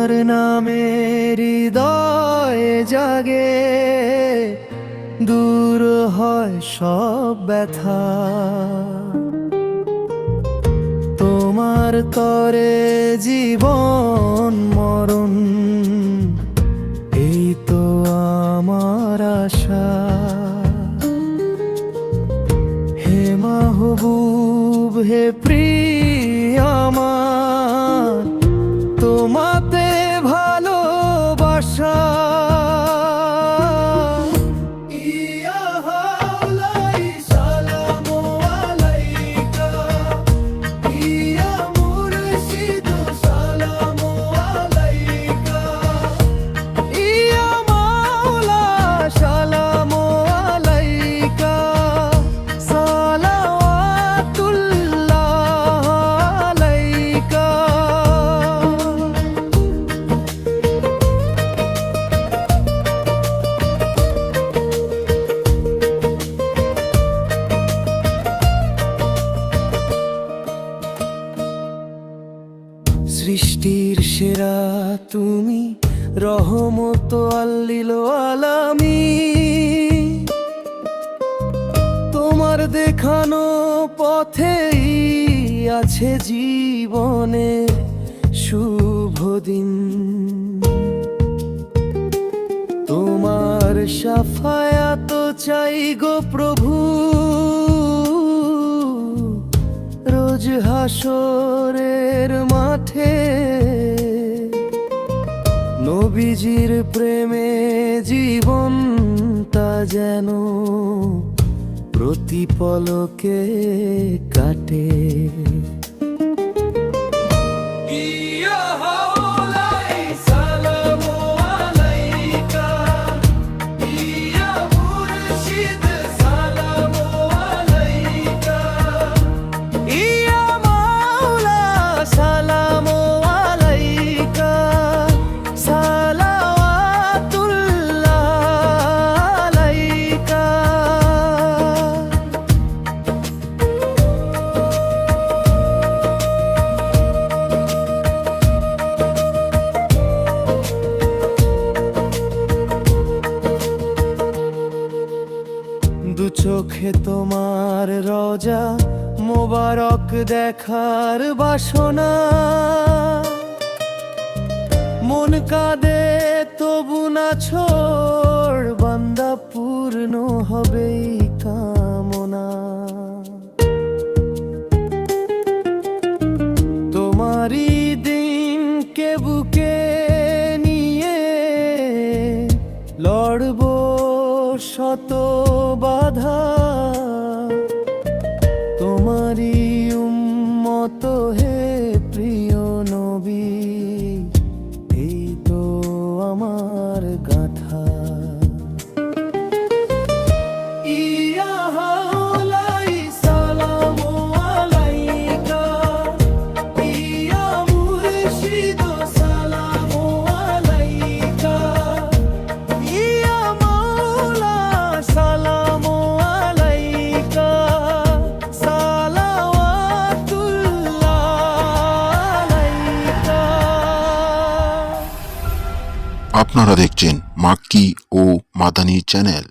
তোমার নামে হৃদয়ে জাগে, দূর হয় সব ব্যথা। তোমার তরে জীবন মরণ, এই তো আমার আশা। হে মাহবুব, হে প্রিয় সৃষ্টির সেরা তুমি, রহমত আল্লিল আলামি তোমার দেখানো পথেই আছে জীবনে শুভ দিন। তোমার সাফায়াত চাই গো প্রভু। হাসরের মাঠে নবীজির প্রেমে জীবন তা যেন প্রতিপলকে কাটে। চোখে তোমার রজা মোবারক দেখার বাসনা। মন কাঁদে, তবু না ছোড়, বান্দা পূর্ণ হবেই কামনা শত বাধা তোমারই উম্মত হে প্রিয় নবী। আপনারা দেখছেন মাক্কি ও মাদানি চ্যানেল।